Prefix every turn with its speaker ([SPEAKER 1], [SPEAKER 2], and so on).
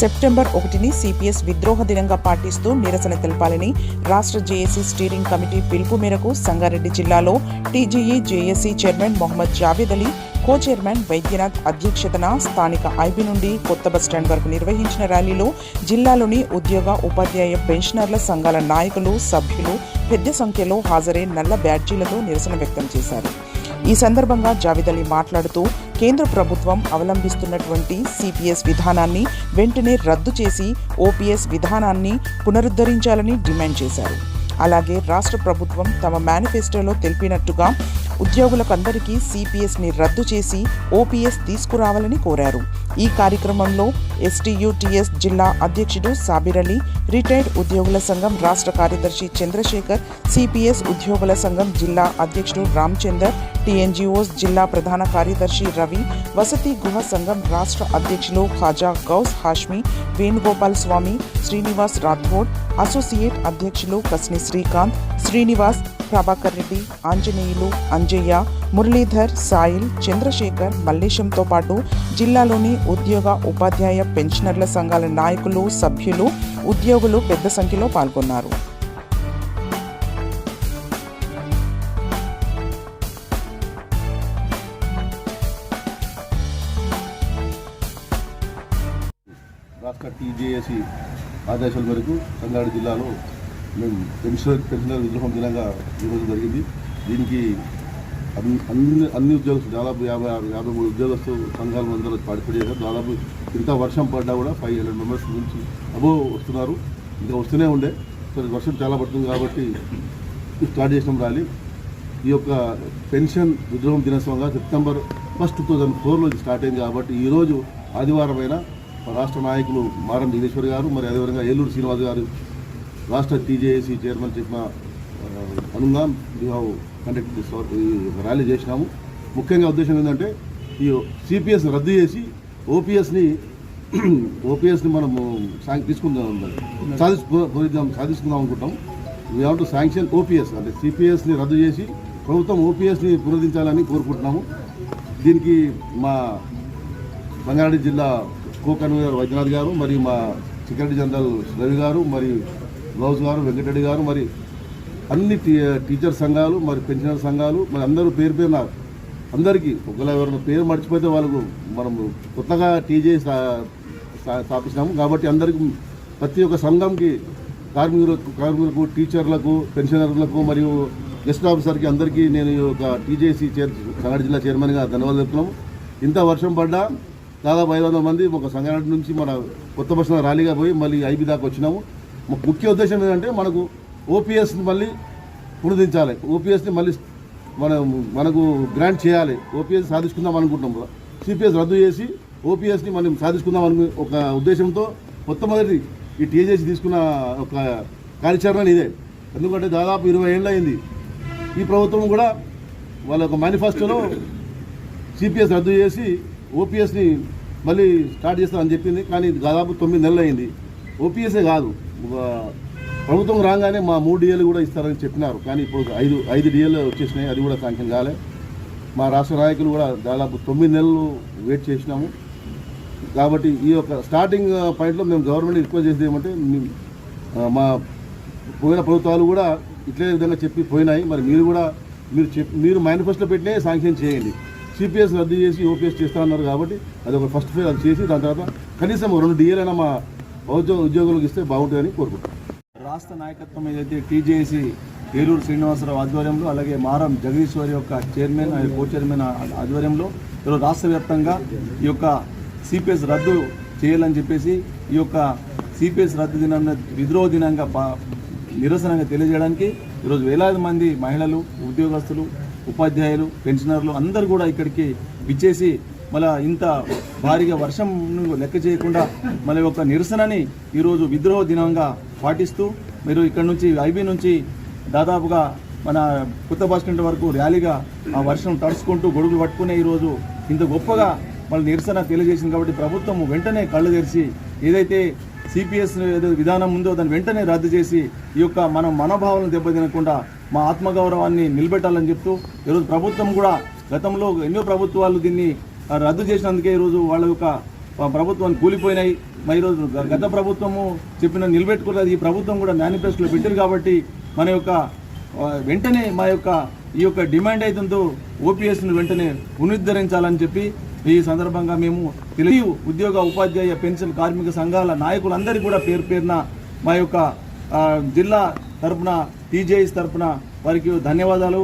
[SPEAKER 1] September ఒకటిని CPS విద్రోహ దినంగా పాటిస్తూ నిరసన తెలపాలని రాష్ట్ర జేఏసీ స్టీరింగ్ కమిటీ పిలుపు మేరకు సంగారెడ్డి జిల్లాలో TGE JAC chairman Mohammed Javed Ali co chairman Vaidyanath అధ్యక్షతన స్థానిక ఐబీ నుండి కొత్త బస్టాండ్ వరకు నిర్వహించిన ర్యాలీలో జిల్లాలోని ఉద్యోగ ఉపాధ్యాయ పెన్షనర్ల సంఘాల నాయకులు సభ్యులు పెద్ద సంఖ్యలో హాజరై నల్ల బ్యాడ్జీలతో నిరసన వ్యక్తం చేశారు. ఈ సందర్భంగా జావేద్ అలీ మాట్లాడుతూ కేంద్ర ప్రభుత్వం అవలంబిస్తున్నటువంటి సిపిఎస్ విధానాన్ని వెంటనే రద్దు చేసి ఓపీఎస్ విధానాన్ని పునరుద్ధరించాలని డిమాండ్ చేశారు. అలాగే రాష్ట్ర ప్రభుత్వం తమ మేనిఫెస్టోలో తెలిపినట్టుగా ఉద్యోగులకందరికీ సిపిఎస్ని రద్దు చేసి ఓపీఎస్ తీసుకురావాలని కోరారు. ఈ కార్యక్రమంలో ఎస్టీయూటీఎస్ జిల్లా అధ్యక్షుడు సాబిర్ అలీ రిటైర్డ్ ఉద్యోగుల సంఘం రాష్ట్ర కార్యదర్శి చంద్రశేఖర్ సిపిఎస్ ఉద్యోగుల సంఘం జిల్లా అధ్యక్షుడు రామచందర్ టీఎన్జిఓస్ జిల్లా ప్రధాన కార్యదర్శి రవి వసతి గృహ సంఘం రాష్ట్ర అధ్యక్షులు ఖాజా గౌస్ హాష్మి వేణుగోపాల్ స్వామి శ్రీనివాస్ రాథోడ్ అసోసియేట్ అధ్యక్షులు కస్ని శ్రీకాంత్ శ్రీనివాస్ ప్రభాకర్ రెడ్డి ఆంజనేయులు అంజయ్య మురళీధర్ సాయిల్ చంద్రశేఖర్ మల్లేశంతో పాటు జిల్లాలోని ఉద్యోగ ఉపాధ్యాయ పెన్షనర్ల సంఘాల నాయకులు సభ్యులు ఉద్యోగులు పెద్ద సంఖ్యలో పాల్గొన్నారు.
[SPEAKER 2] రాష్ట్ర టీజేఏసీ ఆదేశాల మేరకు సంగారెడ్డి జిల్లాలో మేము పెన్షనర్ పెన్షనర్ విగ్రహం దినంగా ఈరోజు జరిగింది. దీనికి అన్ని అన్ని అన్ని ఉద్యోగస్తులు దాదాపు యాభై ఆరు యాభై మూడు ఉద్యోగస్తు సంఘాలు అందరూ పార్టిసిపేట్ చేశారు దాదాపు ఇంత వర్షం పడ్డా కూడా ఫైవ్ హండ్రెడ్ మెంబర్స్ నుంచి అబో వస్తున్నారు. ఇంకా వస్తూనే ఉండే. సో వర్షం చాలా పడుతుంది కాబట్టి స్టార్ట్ చేసినాం ర్యాలీ. ఈ యొక్క పెన్షన్ విద్రోహం దినోత్సవంగా సెప్టెంబర్ ఫస్ట్ టూ థౌజండ్ ఫోర్లో స్టార్ట్ అయింది కాబట్టి ఈరోజు ఆదివారమైన రాష్ట్ర నాయకులు మారం జగదీశ్వర్ గారు మరి అదేవిధంగా ఏలూరు శ్రీనివాస్ గారు రాష్ట్ర టీజేఏసీ చైర్మన్ చెప్పిన అనుగా వీ కండక్ట్ దిస్ ర్యాలీ చేసినాము. ముఖ్యంగా ఉద్దేశం ఏంటంటే ఈ సిపిఎస్ రద్దు చేసి ఓపీఎస్ని ఓపీఎస్ని మనము శాంక్ తీసుకుందాం సాధించుకుందాం సాధించుకుందాం అనుకుంటాం. We have to sanction OPS అంటే సిపిఎస్ని రద్దు చేసి ప్రభుత్వం ఓపీఎస్ని పునరుద్ధరించాలని కోరుకుంటున్నాము. దీనికి మా బంగారెడ్డి జిల్లా కో కన్వీనర్ వైద్యనాథ్ గారు మరియు మా సెక్రటరీ జనరల్ రవి గారు మరియు గౌస్ గారు వెంకటరెడ్డి గారు మరి అన్ని టీ టీచర్ సంఘాలు మరి పెన్షనర్ సంఘాలు మరి అందరూ పేరు పేరున అందరికీ ఒకవేళ ఎవరైనా పేరు మర్చిపోతే వాళ్ళకు మనము కొత్తగా టీజే స్థాపించినాము కాబట్టి అందరికీ ప్రతి ఒక్క సంఘంకి కార్మికులకు కార్మికులకు టీచర్లకు పెన్షనర్లకు మరియు గెస్ట్ ఆఫీసర్కి అందరికీ నేను ఈ యొక్క టీజేసీ చైర్ కన్నడ జిల్లా చైర్మన్గా ధన్యవాదాలు చెప్తున్నాము ఇంత వర్షం పడ్డా దాదాపు ఐదు వందల మంది ఒక సంగారెడ్డి నుంచి మన కొత్త బస్సులో ర్యాలీగా పోయి మళ్ళీ ఐబీ దాకా వచ్చినాము. ముఖ్య ఉద్దేశం ఏంటంటే మనకు ఓపీఎస్ని మళ్ళీ పునరుద్ధరించాలి. ఓపీఎస్ని మళ్ళీ మనం మనకు గ్రాంట్ చేయాలి. ఓపీఎస్ సాధించుకుందాం అనుకుంటున్నాం సిపిఎస్ రద్దు చేసి ఓపీఎస్ని మనం సాధించుకుందాం అను ఒక ఉద్దేశంతో మొట్టమొదటి ఈ టీజేసీ తీసుకున్న ఒక కార్యాచరణ ఇదే. ఎందుకంటే దాదాపు ఇరవై ఏళ్ళు అయింది ఈ ప్రభుత్వం కూడా వాళ్ళ ఒక మేనిఫెస్టోలో సిపిఎస్ రద్దు చేసి ఓపీఎస్ని మళ్ళీ స్టార్ట్ చేస్తామని చెప్పింది. కానీ దాదాపు తొమ్మిది నెలలు అయింది ఓపీఎస్ఏ కాదు. ప్రభుత్వం రాగానే మా మూడు డిఏలు కూడా ఇస్తారని చెప్పినారు. కానీ ఇప్పుడు ఐదు ఐదు డిఏలు వచ్చేసినాయి. అది కూడా శాంక్షన్ కాలే. మా రాష్ట్ర నాయకులు కూడా దాదాపు తొమ్మిది నెలలు వెయిట్ చేసినాము. కాబట్టి ఈ యొక్క స్టార్టింగ్ పాయింట్లో uh, మేము గవర్నమెంట్ రిక్వెస్ట్ చేసేది ఏమంటే uh, మా పోయిన ప్రభుత్వాలు కూడా ఇట్లే విధంగా చెప్పి పోయినాయి. మరి మీరు కూడా మీరు చెప్ మీరు మేనిఫెస్టో పెట్టినే శాంక్షన్ చేయండి. సిపిఎస్ రద్దు చేసి ఓపీఎస్ చేస్తా అన్నారు కాబట్టి అది ఒక ఫస్ట్ ఫేజ్ అది చేసి దాని తర్వాత కనీసం రెండు డిఏలైనా మా ఉద్యోగులకు ఇస్తే బాగుంటుందని కోరుకుంటున్నాను
[SPEAKER 3] రాష్ట్ర నాయకత్వం ఏదైతే టీజేసీ ఏలూరు శ్రీనివాసరావు ఆధ్వర్యంలో అలాగే మారం జగదీశ్వరి యొక్క చైర్మన్ అలాగే కో చైర్మన్ ఆధ్వర్యంలో ఈరోజు రాష్ట్ర వ్యాప్తంగా ఈ యొక్క సిపిఎస్ రద్దు చేయాలని చెప్పేసి ఈ యొక్క సిపిఎస్ రద్దు దినాన్ని విద్రోహ దినంగా నిరసనగా తెలియజేయడానికి ఈరోజు వేలాది మంది మహిళలు ఉద్యోగస్తులు ఉపాధ్యాయులు పెన్షనర్లు అందరూ కూడా ఇక్కడికి విచ్చేసి మళ్ళీ ఇంత భారీగా వర్షం లెక్క చేయకుండా మన యొక్క నిరసనని ఈరోజు విద్రోహ దినంగా పాటిస్తూ మీరు ఇక్కడ నుంచి ఐబీ నుంచి దాదాపుగా మన కొత్త బస్ స్టాండ్ వరకు ర్యాలీగా ఆ వర్షం తడుచుకుంటూ గొడుగులు పట్టుకునే ఈరోజు ఇంత గొప్పగా మన నిరసన తెలియజేసింది కాబట్టి ప్రభుత్వం వెంటనే కళ్ళు తెరిచి ఏదైతే సిపిఎస్ విధానం ఉందో దాన్ని వెంటనే రద్దు చేసి ఈ యొక్క మన మనోభావాలను దెబ్బతినకుండా మా ఆత్మగౌరవాన్ని నిలబెట్టాలని చెప్తూ ఈరోజు ప్రభుత్వం కూడా గతంలో ఎన్నో ప్రభుత్వాలు దీన్ని రద్దు చేసినందుకే ఈరోజు వాళ్ళ యొక్క ప్రభుత్వాన్ని కూలిపోయినాయి. మరి ఈరోజు గత ప్రభుత్వము చెప్పిన నిలబెట్టుకోలేదు ఈ ప్రభుత్వం కూడా మేనిఫెస్టోలో పెట్టారు కాబట్టి మన యొక్క వెంటనే మా యొక్క ఈ యొక్క డిమాండ్ అవుతుందో ఓపీఎస్ను వెంటనే పునరుద్ధరించాలని చెప్పి ఈ సందర్భంగా మేము తెలుగు ఉద్యోగ ఉపాధ్యాయ పెన్షన్ కార్మిక సంఘాల నాయకులందరికీ కూడా పేరు పేరున మా యొక్క జిల్లా తరపున టీజేఎస్ తరపున వారికి ధన్యవాదాలు.